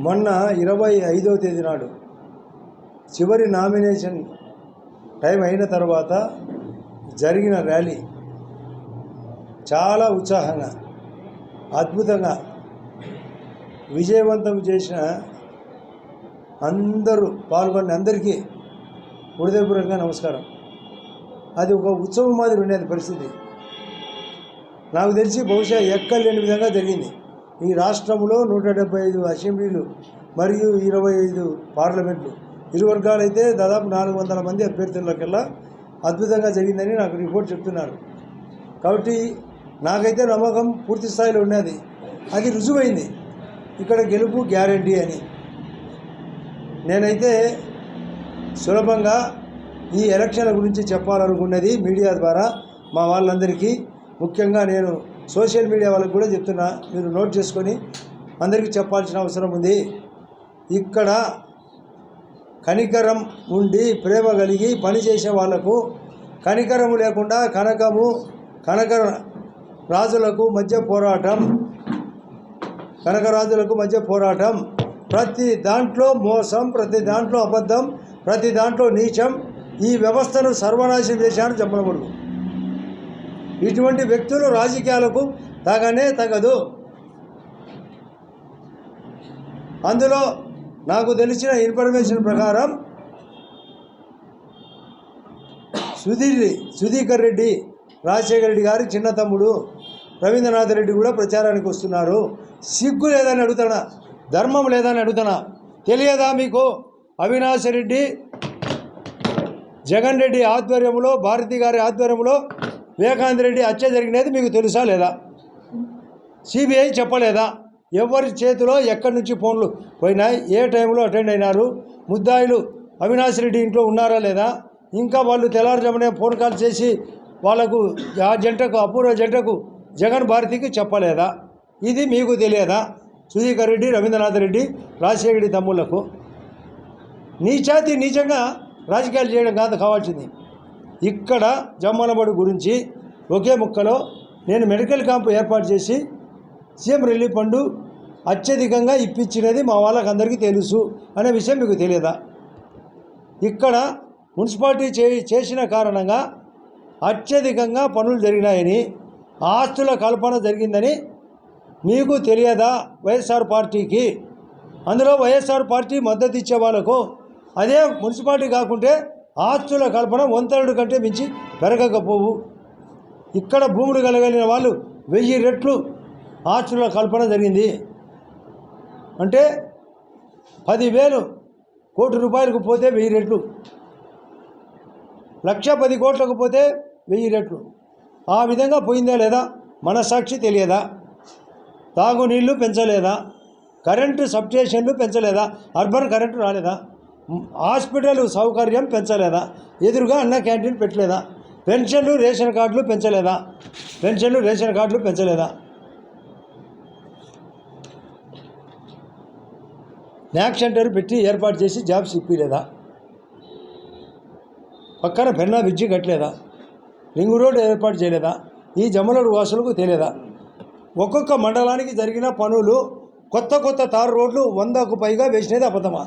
మొన్న ఇరవై ఐదో తేదీ నాడు చివరి నామినేషన్ టైం అయిన తర్వాత జరిగిన ర్యాలీ చాలా ఉత్సాహంగా అద్భుతంగా విజయవంతం చేసిన అందరూ పాల్గొన్న అందరికీ హృదయపూర్వకంగా నమస్కారం. అది ఒక ఉత్సవం మాదిరి ఉండేది పరిస్థితి. నాకు తెలిసి బహుశా ఎక్కలేని విధంగా జరిగింది. ఈ రాష్ట్రంలో నూట డెబ్బై ఐదు అసెంబ్లీలు మరియు ఇరవై ఐదు పార్లమెంట్లు. ఇరు వర్గాలైతే దాదాపు నాలుగు వందల మంది అభ్యర్థులకల్లా అద్భుతంగా జరిగిందని నాకు రిపోర్ట్ చెప్తున్నారు. కాబట్టి నాకైతే నమ్మకం పూర్తి స్థాయిలో ఉన్నది. అది రుజువైంది. ఇక్కడ గెలుపు గ్యారంటీ అని. నేనైతే సులభంగా ఈ ఎలక్షన్ల గురించి చెప్పాలనుకున్నది మీడియా ద్వారా మా వాళ్ళందరికీ. ముఖ్యంగా నేను సోషల్ మీడియా వాళ్ళకి కూడా చెప్తున్నా మీరు నోట్ చేసుకొని అందరికీ చెప్పాల్సిన అవసరం ఉంది. ఇక్కడ కనికరం ఉండి ప్రేమ కలిగి పనిచేసే వాళ్ళకు కనికరము లేకుండా కనకము కనక రాజులకు మధ్య పోరాటం కనకరాజులకు మధ్య పోరాటం ప్రతి దాంట్లో మోసం ప్రతి దాంట్లో అబద్ధం ప్రతి దాంట్లో నీచం ఈ వ్యవస్థను సర్వనాశనం చేశాను చెప్పనకూడదు ఇటువంటి వ్యక్తులు రాజకీయాలకు తగనే తగదు. అందులో నాకు తెలిసిన ఇన్ఫర్మేషన్ ప్రకారం సుధీర్ సుధీకర్ రెడ్డి రాజశేఖర రెడ్డి గారి చిన్న తమ్ముడు రవీంద్రనాథ్ రెడ్డి కూడా ప్రచారానికి వస్తున్నారు. సిగ్గు లేదని అడుగుతానా? ధర్మం లేదని అడుగుతానా? తెలియదా మీకు? అవినాష్ రెడ్డి జగన్ రెడ్డి ఆధ్వర్యంలో భారతి గారి ఆధ్వర్యంలో వివేకానంద రెడ్డి హత్య జరిగినది మీకు తెలుసా లేదా? సిబిఐ చెప్పలేదా? ఎవరి చేతిలో ఎక్కడి నుంచి ఫోన్లు పోయినాయి? ఏ టైంలో అటెండ్ అయినారు? ముద్దాయిలు అవినాష్ రెడ్డి ఇంట్లో ఉన్నారా లేదా? ఇంకా వాళ్ళు తెల్లారుజామునే ఫోన్ కాల్ చేసి వాళ్ళకు ఆ జంటకు అపూర్వ జంటకు జగన్ భారతికి చెప్పలేదా? ఇది మీకు తెలియదా? సుధీకర్ రెడ్డి రవీంద్రనాథ్ రెడ్డి రాజశేఖర రెడ్డి తమ్ముళ్ళకు. నీచాతి నీచంగా రాజకీయాలు చేయడం కాదు కావాల్సింది. ఇక్కడ జమ్మలబడి గురించి ఒకే ముక్కలో నేను మెడికల్ క్యాంపు ఏర్పాటు చేసి సీఎం రిలీఫ్ ఫండ్ అత్యధికంగా ఇప్పించినది మా వాళ్ళకి అందరికీ తెలుసు అనే విషయం మీకు తెలియదా? ఇక్కడ మున్సిపాలిటీ చే చేసిన కారణంగా అత్యధికంగా పనులు జరిగినాయని ఆస్తుల కల్పన జరిగిందని మీకు తెలియదా వైఎస్ఆర్ పార్టీకి? అందులో వైఎస్ఆర్ పార్టీ మద్దతు ఇచ్చే వాళ్ళకు అదే మున్సిపాలిటీ కాకుంటే ఆస్తుల కల్పన వంతరుడు కంటే మించి పెరగకపోవు. ఇక్కడ భూములు కలగలిగిన వాళ్ళు వెయ్యి రెట్లు ఆస్తుల కల్పన జరిగింది. అంటే పదివేలు కోటి రూపాయలకు పోతే వెయ్యి రెట్లు. లక్ష పది కోట్లకు పోతే వెయ్యి రెట్లు. ఆ విధంగా పోయిందా లేదా? మనసాక్షి తెలియదా? తాగునీళ్ళు పెంచలేదా? కరెంటు సబ్స్టేషన్లు పెంచలేదా? అర్బన్ కరెంటు రాలేదా? హాస్పిటల్ సౌకర్యం పెంచలేదా? ఎదురుగా అన్న క్యాంటీన్ పెట్టలేదా? పెన్షన్లు రేషన్ కార్డులు పెంచలేదా? పెన్షన్లు రేషన్ కార్డులు పెంచలేదా? న్యాక్ సెంటర్ పెట్టి ఏర్పాటు చేసి జాబ్స్ ఇప్పలేదా? పక్కన పెన్నా బ్రిడ్జి కట్టలేదా? రింగ్ రోడ్డు ఏర్పాటు చేయలేదా? ఈ జమ్మలూరు వాసులకు తెలియదా? ఒక్కొక్క మండలానికి జరిగిన పనులు కొత్త కొత్త తారు రోడ్లు వందకు పైగా వేసినది అబద్ధమా?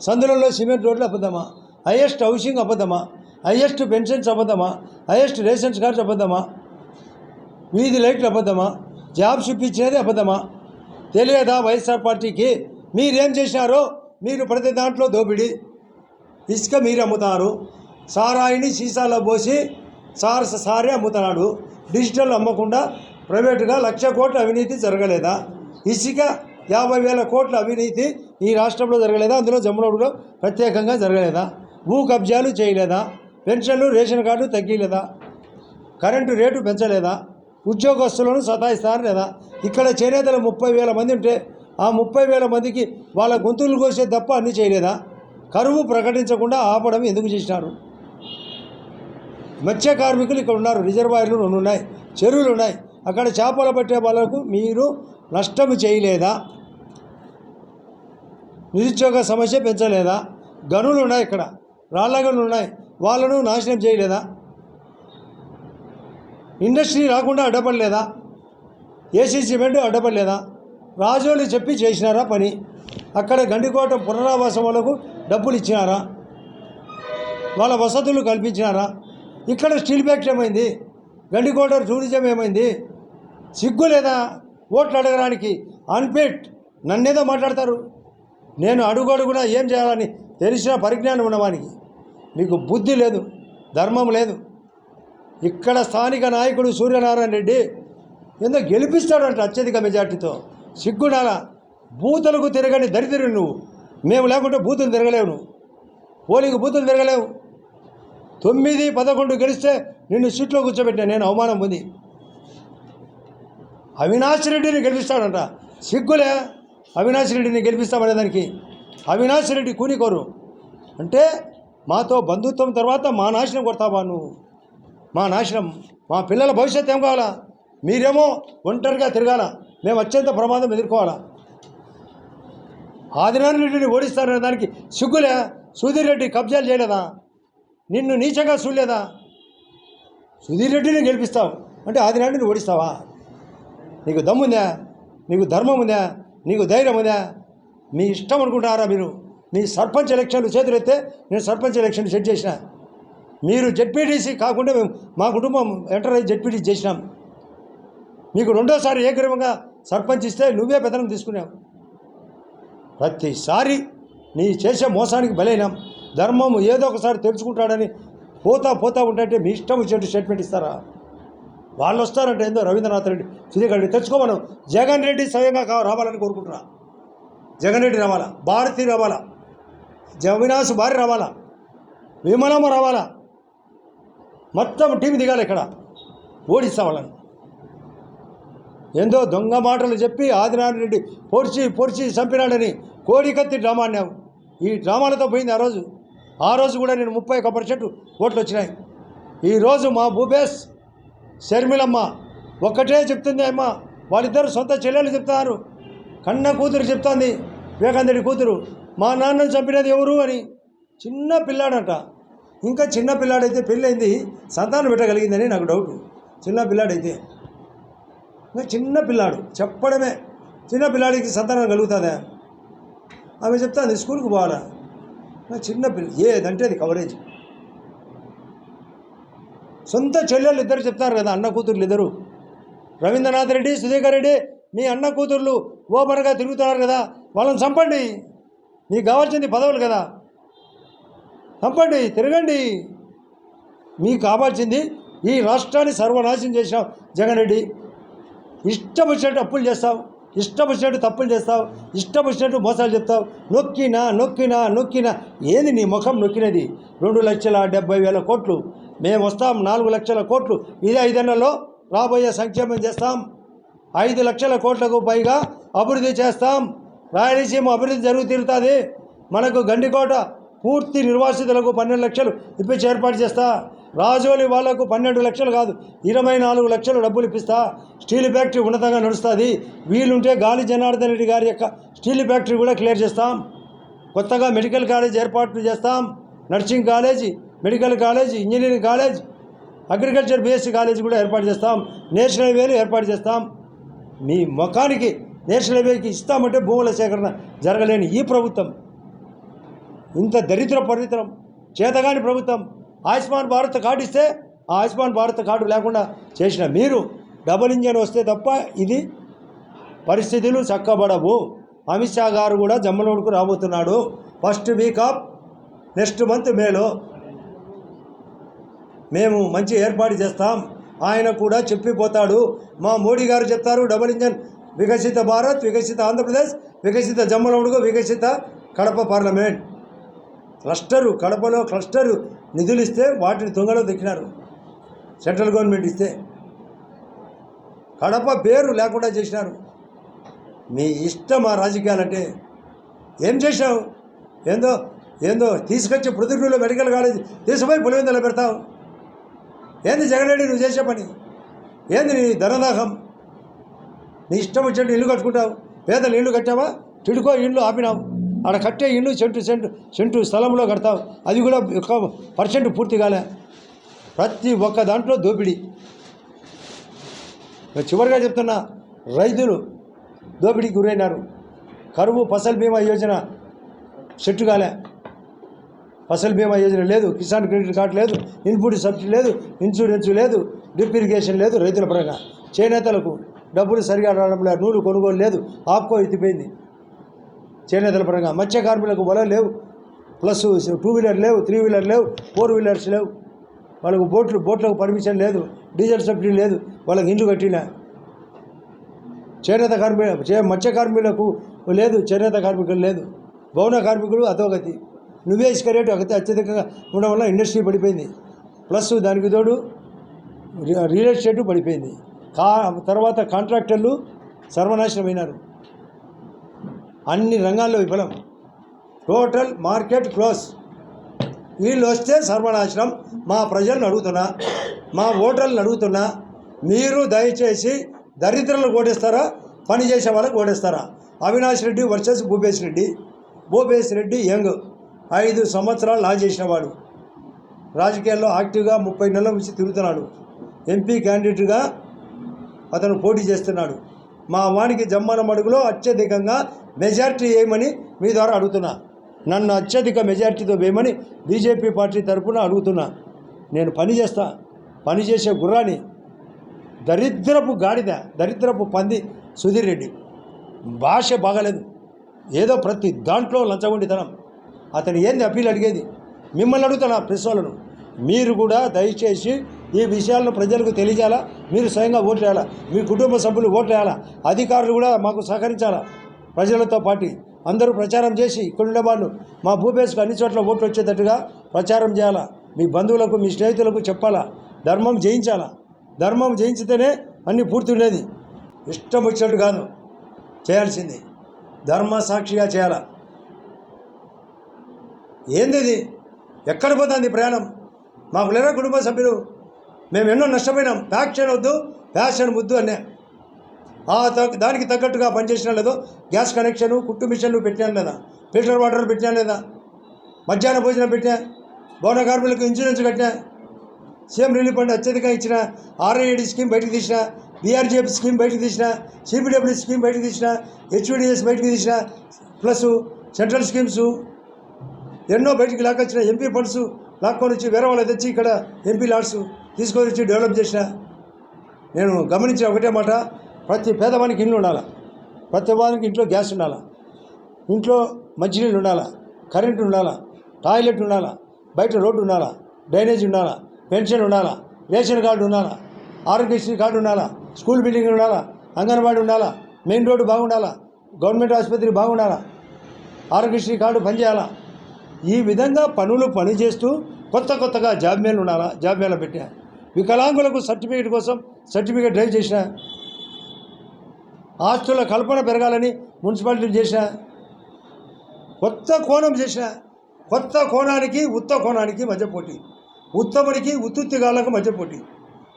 సందులలో సిమెంట్ రోడ్లు అబద్ధమా? హైయెస్ట్ హౌసింగ్ అబద్ధమా? హైయెస్ట్ పెన్షన్స్ అబద్ధమా? హైయెస్ట్ రేషన్స్ కార్డ్స్ అబద్ధమా? వీధి లైట్లు అబద్ధమా? జాబ్స్ ఇప్పించినది అబద్ధమా? తెలియదా వైఎస్ఆర్ పార్టీకి? మీరేం చేసినారో మీరు ప్రతి దాంట్లో దోపిడి. ఇసుక మీరు అమ్ముతారు. సారాయిని సీసాలో పోసి సార్ సారే అమ్ముతున్నాడు డిజిటల్ అమ్మకుండా ప్రైవేటుగా లక్ష కోట్ల అవినీతి జరగలేదా? ఇసుక యాభై వేల కోట్ల అవినీతి ఈ రాష్ట్రంలో జరగలేదా? అందులో జమ్మలూరులో ప్రత్యేకంగా జరగలేదా? భూ కబ్జాలు చేయలేదా? పెన్షన్లు రేషన్ కార్డు తగ్గిలేదా? కరెంటు రేటు పెంచలేదా? ఉద్యోగస్తులను సతాయిస్తారు లేదా ఇక్కడ చేనేతలు ముప్పై వేల మంది ఉంటే ఆ ముప్పై వేల మందికి వాళ్ళ గొంతులు కోసే తప్ప అన్నీ చేయలేదా? కరువు ప్రకటించకుండా ఆపడం ఎందుకు చేసినారు? మత్స్య కార్మికులు ఇక్కడ ఉన్నారు రిజర్వాయర్లు రెండు ఉన్నాయి చెరువులు ఉన్నాయి. అక్కడ చేపలు పట్టే వాళ్ళకు మీరు నష్టం చేయలేదా? నిరుద్యోగ సమస్య పెంచలేదా? గనులు ఉన్నాయి ఇక్కడ. రాళ్ళ గనులు ఉన్నాయి. వాళ్ళను నాశనం చేయలేదా? ఇండస్ట్రీ రాకుండా అడ్డపడలేదా? AC cement అడ్డపడలేదా? రాజోళ్ళు చెప్పి చేసినారా పని? అక్కడ గండికోట పునరావాసం వాళ్ళకు డబ్బులు ఇచ్చినారా? వాళ్ళ వసతులు కల్పించినారా? ఇక్కడ స్టీల్ ఫ్యాక్టరీ ఏమైంది? గండికోట టూరిజం ఏమైంది? సిగ్గు లేదా? ఓట్లు అడగడానికి అన్ఫిట్. నన్నేదో మాట్లాడతారు. నేను అడుగడుగునా ఏం చేయాలని తెలిసిన పరిజ్ఞానం ఉన్నవానికి. మీకు బుద్ధి లేదు ధర్మం లేదు. ఇక్కడ స్థానిక నాయకుడు సూర్యనారాయణ రెడ్డి ఏందో గెలిపిస్తాడంట అత్యధిక మెజార్టీతో. సిగ్గునాల బూతులకు తిరగని దరిద్రుడు నువ్వు. మేము లేకుంటే బూతులు తిరగలేవు నువ్వు. పోలికి బూతులు తిరగలేవు. తొమ్మిది పదకొండు గెలిస్తే నిన్ను సీట్లో కూర్చోబెట్టిన నేను అవమానం పొంది. అవినాష్ రెడ్డిని గెలిపిస్తాడంట. సిగ్గులే? అవినాష్ రెడ్డిని గెలిపిస్తామనే దానికి. అవినాష్ రెడ్డి కూనికోరు. అంటే మాతో బంధుత్వం తర్వాత మా నాశనం కొడతావా నువ్వు? మా నాశనం. మా పిల్లల భవిష్యత్తు ఏం కావాలా? మీరేమో ఒంటరిగా తిరగాల? మేము అత్యంత ప్రమాదం ఎదుర్కోవాలా? ఆదినారాయణ రెడ్డిని ఓడిస్తారనే దానికి సిగ్గులే? సుధీర్ రెడ్డి కబ్జాలు చేయలేదా? నిన్ను నీచంగా చూడలేదా? సుధీర్ రెడ్డిని గెలిపిస్తావు. అంటే ఆదినారాయణని ఓడిస్తావా? నీకు దమ్ముందా? నీకు ధర్మం ఉందా? నీకు ధైర్యం ఉందా మీ ఇష్టం అనుకుంటారా మీరు? మీ సర్పంచ్ ఎలక్షన్లు చేతులెత్తే నేను సర్పంచ్ ఎలక్షన్ సెట్ చేసిన. మీరు జెడ్పీటీసీ కాకుండా మేము మా కుటుంబం ఎంటర్ అయ్యి జెడ్పీటీసీ చేసినాం. మీకు రెండోసారి ఏకగ్రీవంగా సర్పంచ్ ఇస్తే నువ్వే పెత్తనం తీసుకున్నావు. ప్రతిసారి నీ చేసే మోసానికి బలైనాం. ధర్మం ఏదో ఒకసారి తెలుసుకుంటాడని పోతా పోతా ఉంటే మీ ఇష్టం వచ్చేట్టు స్టేట్మెంట్ ఇస్తారా? వాళ్ళు వస్తారంటే ఏందో రవీంద్రనాథ్ రెడ్డి. సుధీర్ రెడ్డి తెచ్చుకోమను. జగన్ రెడ్డి స్వయంగా రావాలని కోరుకుంటున్నా. జగన్ రెడ్డి రావాలా? భారతి రావాలా? జవినాస్ భార్య రావాలా? విమలమ్మ రావాలా? మొత్తం టీం దిగాలి ఇక్కడ. ఓడిస్తా వాళ్ళని. ఏందో దొంగ మాటలు చెప్పి ఆదినారాయణ రెడ్డి పొడిచి పొడిచి చంపినాడని కోడికత్తి డ్రామా అన్నావు. ఈ డ్రామాలతో పోయింది ఆ రోజు. ఆ రోజు కూడా నేను ముప్పై ఒక్క పర్సెంట్ ఓట్లు వచ్చినాయి. ఈరోజు మా భూపేష్ షర్మిలమ్మ ఒక్కటే చెప్తుంది అమ్మ. వాళ్ళిద్దరు సొంత చెల్లెలు చెప్తారు. కన్న కూతురు చెప్తోంది వివేకాందుడి కూతురు. మా నాన్నను చంపినది ఎవరు అని. చిన్న పిల్లాడంట. ఇంకా చిన్న పిల్లాడైతే పెళ్ళైంది సంతానం పెట్టగలిగిందని నాకు డౌట్ చిన్న పిల్లాడైతే. ఇంకా చిన్న పిల్లాడు చెప్పడమే. చిన్న పిల్లాడికి సంతానం కలుగుతుందా? ఆమె చెప్తాంది స్కూల్కి పోవాలా? చిన్న పిల్ల ఏదంటే అది కవరేజ్. సొంత చెల్లెలు ఇద్దరు చెప్తారు కదా అన్న కూతుర్లు ఇద్దరు. రవీంద్రనాథ్ రెడ్డి సుధీకర్ రెడ్డి మీ అన్న కూతుర్లు ఓపెన్గా తిరుగుతున్నారు కదా వాళ్ళని చంపండి. మీకు కావాల్సింది పదవులు కదా. చంపండి తిరగండి. మీకు కావాల్సింది ఈ రాష్ట్రాన్ని సర్వనాశనం చేసాం జగన్ రెడ్డి. ఇష్టం వచ్చినట్టు అప్పులు చేస్తాం. ఇష్టం వచ్చినట్టు తప్పులు చేస్తావు ఇష్టం వచ్చినట్టు మోసాలు చెప్తావు. నొక్కినా నొక్కినా నొక్కినా ఏంది నీ ముఖం నొక్కినది? రెండు లక్షల డెబ్బై వేల కోట్లు. మేము వస్తాం నాలుగు లక్షల కోట్లు. ఇదే ఐదేళ్ళలో రాబోయే సంక్షేమం చేస్తాం. ఐదు లక్షల కోట్లకు పైగా అభివృద్ధి చేస్తాం. రాయలసీమ అభివృద్ధి జరుగు తీరుతుంది. మనకు గండికోట పూర్తి నిర్వాసితులకు పన్నెండు లక్షలు ఇప్పించి ఏర్పాటు చేస్తా. రాజోలి వాళ్ళకు పన్నెండు లక్షలు కాదు ఇరవై నాలుగు లక్షలు డబ్బులు ఇప్పిస్తా. స్టీల్ ఫ్యాక్టరీ ఉన్నతంగా నడుస్తుంది. వీలుంటే గాలి జనార్దన్ రెడ్డి గారి యొక్క స్టీల్ ఫ్యాక్టరీ కూడా క్లియర్ చేస్తాం. కొత్తగా మెడికల్ కాలేజ్ ఏర్పాట్లు చేస్తాం. Nursing college medical college engineering college agriculture BSc college కూడా ఏర్పాటు చేస్తాం. నేషనల్ హైవేలు ఏర్పాటు చేస్తాం. మీ ముఖానికి నేషనల్ హైవేకి ఇస్తామంటే భూముల సేకరణ జరగలేని ఈ ప్రభుత్వం. ఇంత దరిద్ర పరిత్రం చేతగాని ప్రభుత్వం. ఆయుష్మాన్ భారత్ కార్డు ఇస్తే ఆ ఆయుష్మాన్ భారత్ కార్డు లేకుండా చేసిన మీరు డబుల్ ఇంజన్ వస్తే తప్ప ఇది పరిస్థితులు చక్కబడవు. అమిత్ షా గారు కూడా జమ్మలోడుకు రాబోతున్నాడు. First week of next month మేలో మేము మంచి ఏర్పాటు చేస్తాం. ఆయన కూడా చెప్పిపోతాడు. మా మోడీ గారు చెప్తారు డబుల్ ఇంజన్ వికసిత భారత్ వికసిత ఆంధ్రప్రదేశ్ వికసిత జమ్మలమడుగు వికసిత కడప పార్లమెంట్. క్లస్టరు కడపలో క్లస్టరు నిధులు ఇస్తే వాటిని తుంగలో దక్కినారు. సెంట్రల్ గవర్నమెంట్ ఇస్తే కడప పేరు లేకుండా చేసినారు. మీ ఇష్టం ఆ రాజకీయాలంటే ఏం చేశావు? ఏందో ఏందో తీసుకొచ్చి ప్రొద్దుటూరులో మెడికల్ కాలేజ్ తీసుకుపోయి పులివెందులో పెడతావు. ఏంది జగన్ నువ్వు చేసే పని? ఏంది నీ ధనదాహం? నీ ఇష్టం వచ్చినట్టు ఇల్లు కట్టుకుంటావు. పేదలు ఇల్లు కట్టావా? తిడుకో ఇల్లు ఆపినావు. ఆడ కట్టే ఇల్లు సెంటు సెంటు సెంటు స్థలంలో కడతాం. అది కూడా ఒక పర్సెంట్ పూర్తి కాలే. ప్రతి ఒక్క దాంట్లో దోపిడీ. చివరిగా చెప్తున్నా రైతులు దోపిడీకి గురైనారు. కరువు ఫసల్ బీమా యోజన సెట్టు కాలే. ఫసల్ బీమా యోజన లేదు కిసాన్ క్రెడిట్ కార్డు లేదు ఇన్పుట్ సబ్సిడీ లేదు ఇన్సూరెన్స్ లేదు డ్రిప్ ఇరిగేషన్ లేదు రైతుల పరంగా. చేనేతలకు డబ్బులు సరిగా రావడం లేదు నూలు కొనుగోలు లేదు ఆప్కో ఎత్తిపోయింది. చేనేతల పరంగా మత్స్య కార్మికులకు వలలు లేవు. ప్లస్ టూ వీలర్ లేవు త్రీ వీలర్ లేవు ఫోర్ వీలర్స్ లేవు. వాళ్ళకు బోట్లు బోట్లకు పర్మిషన్ లేదు డీజిల్ సబ్సిడీ లేదు వాళ్ళకి ఇండ్లు కట్టిన. చేనేత కార్మిక చే మత్స్య కార్మికులకు లేదు చేనేత కార్మికులు లేదు. భవన కార్మికులు అధోగతి. నువ్వే ఇసుక రేటు అత్యధికంగా ఉండడం వల్ల ఇండస్ట్రీ పడిపోయింది. ప్లస్ దానికి తోడు రి- రియల్ ఎస్టేట్ పడిపోయింది. కా తర్వాత కాంట్రాక్టర్లు సర్వనాశనమైనారు అన్ని రంగాల్లో విఫలం. Total market close. వీళ్ళు వస్తే సర్వనాశనం. మా ప్రజలను అడుగుతున్నా మా ఓటర్లను అడుగుతున్నా మీరు దయచేసి దరిద్రులను ఓటేస్తారా? పని చేసే వాళ్ళకి ఓటేస్తారా? అవినాష్ రెడ్డి వర్సెస్ భూపేష్ రెడ్డి. భూపేష్ రెడ్డి యంగ్. ఐదు సంవత్సరాలు లా చేసినవాడు. రాజకీయాల్లో యాక్టివ్గా ముప్పై నెలల నుంచి తిరుగుతున్నాడు. ఎంపీ క్యాండిడేట్గా అతను పోటీ చేస్తున్నాడు. మా వానికి జమ్మన మడుగులో అత్యధికంగా మెజార్టీ వేయమని మీ ద్వారా అడుగుతున్నా. నన్ను అత్యధిక మెజార్టీతో వేయమని బీజేపీ పార్టీ తరఫున అడుగుతున్నా. నేను పని చేస్తా. పని చేసే గుర్రాన్ని దరిద్రపు గాడిద దరిద్రపు పంది సుధీర్ రెడ్డి. భాష బాగలేదు. ఏదో ప్రతి దాంట్లో లంచగొండితనం. అతను ఏంది అప్పీల్ అడిగేది? మిమ్మల్ని అడుగుతున్నా ప్రెస్ వాళ్ళను. మీరు కూడా దయచేసి ఈ విషయాలను ప్రజలకు తెలియజేయాలా? మీరు స్వయంగా ఓట్లేయాలా? వేయాలా మీ కుటుంబ సభ్యులు ఓట్లేయాలా? వేయాలా అధికారులు కూడా మాకు సహకరించాలా? ప్రజలతో పాటు అందరూ ప్రచారం చేసి ఇక్కడ ఉండేవాళ్ళు మా భూపేశ్కు అన్ని చోట్ల ఓట్లు వచ్చేటట్టుగా ప్రచారం చేయాలా? మీ బంధువులకు మీ స్నేహితులకు చెప్పాలా? ధర్మం జయించాలా? ధర్మం జయించితేనే అన్నీ పూర్తి ఉండేది ఇష్టం వచ్చినట్టు కాదు. చేయాల్సింది. ధర్మ సాక్షిగా చేయాలా? ఏంది ఇది? ఎక్కడ పోతుంది ప్రయాణం? మాకు లేరా కుటుంబ సభ్యులు? మేము ఎన్నో నష్టపోయినాం. ఫ్యాక్షన్ వద్దు ఫ్యాషన్ వద్దు అనే ఆ దానికి తగ్గట్టుగా పనిచేసినా లేదో గ్యాస్ కనెక్షను కుట్టు మిషన్లు పెట్టాను లేదా ఫిల్టర్ వాటర్లు పెట్టాను లేదా మధ్యాహ్న భోజనం పెట్టా భవన కార్మికులకు ఇన్సూరెన్స్ కట్టినా సీఎం రిలీఫ్ ఫండ్ అత్యధికంగా ఇచ్చిన ఆర్ఐడి స్కీమ్ బయటకు తీసిన బీఆర్జేఎఫ్ స్కీమ్ బయటకు తీసిన సిపిడబ్ల్యూ స్కీమ్ బయటకు తీసిన హెచ్విడిఎస్ బయటకు తీసిన ప్లస్ సెంట్రల్ స్కీమ్స్ ఎన్నో బయటికి లాక్కొచ్చిన ఎంపీ ఫండ్స్ లాక్కొని వచ్చి వేరే వాళ్ళు తెచ్చి ఇక్కడ ఎంపీ లాడ్స్ తీసుకొని వచ్చి డెవలప్ చేసిన. నేను గమనించిన ఒకటే మాట ప్రతి పేదవానికి ఇల్లు ఉండాలి? ప్రతి వారికి ఇంట్లో గ్యాస్ ఉండాలా? ఇంట్లో మంచినీళ్ళు ఉండాలా? కరెంట్ ఉండాలా? టాయిలెట్ ఉండాలా? బయట రోడ్డు ఉండాలా? డ్రైనేజ్ ఉండాలా? పెన్షన్ ఉండాలా? రేషన్ కార్డు ఉండాలా? ఆరోగ్యశ్రీ కార్డు ఉండాలా? స్కూల్ బిల్డింగ్ ఉండాలా? అంగన్వాడీ ఉండాలా? మెయిన్ రోడ్డు బాగుండాలా? గవర్నమెంట్ ఆసుపత్రి బాగుండాలా? ఆరోగ్యశ్రీ కార్డు పనిచేయాలా? ఈ విధంగా పనులు పనిచేస్తూ కొత్త కొత్తగా జాబ్ మేలు ఉండాలా? జాబ్ మేళ పెట్టా వికలాంగులకు సర్టిఫికేట్ కోసం సర్టిఫికేట్ డ్రైవ్ చేసిన? ఆస్తుల కల్పన పెరగాలని మున్సిపాలిటీ చేసిన కొత్త కోణం చేసిన కొత్త కోణానికి ఉత్త కోణానికి మధ్య పోటీ. ఉత్తమునికి ఉత్తుత్తిగాళ్ళకు మధ్య పోటీ.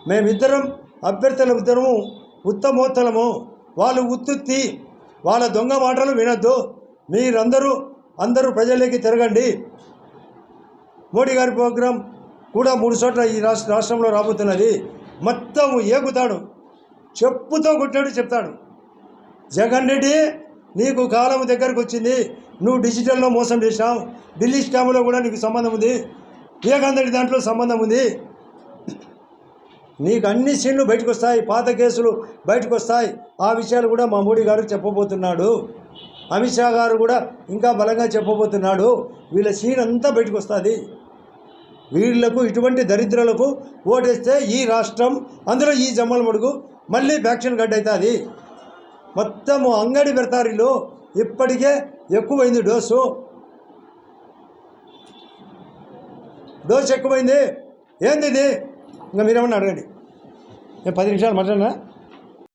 మేమిద్దరం అభ్యర్థుల ఇద్దరము ఉత్తమోత్తలము వాళ్ళు ఉత్తుత్తి వాళ్ళ దొంగ మాటలు వినొద్దు. మీరందరూ అందరూ ప్రజల్లోకి తిరగండి. మోడీ గారి ప్రోగ్రాం కూడా మూడు చోట్ల ఈ రాష్ట్ర రాష్ట్రంలో రాబోతున్నది. మొత్తం ఏగుతాడు. చెప్పుతో కొట్టాడు చెప్తాడు. జగన్ రెడ్డి నీకు కాలం దగ్గరకు వచ్చింది. నువ్వు డిజిటల్లో మోసం చేసినావు. ఢిల్లీ స్కామ్లో కూడా నీకు సంబంధం ఉంది. వివేకాందరి దాంట్లో సంబంధం ఉంది. నీకు అన్ని సీన్లు బయటకు వస్తాయి. పాత కేసులు బయటకు వస్తాయి. ఆ విషయాలు కూడా మా మోడీ గారు చెప్పబోతున్నాడు. అమిత్ షా గారు కూడా ఇంకా బలంగా చెప్పబోతున్నాడు. వీళ్ళ సీన్ అంతా బయటకు వస్తుంది. వీళ్ళకు ఇటువంటి దరిద్రులకు ఓటేస్తే ఈ రాష్ట్రం అందులో ఈ జమ్మల మడుగు మళ్ళీ ఫ్యాక్షన్ గడ్డ అవుతుంది మొత్తము అంగడి పెడతారిలో ఇప్పటికే ఎక్కువైంది డోసు. డోసు ఎక్కువైంది. ఏంది ఇది? ఇంకా మీరేమన్నా అడగండి. నేను పది నిమిషాలు మాట్లాడినా?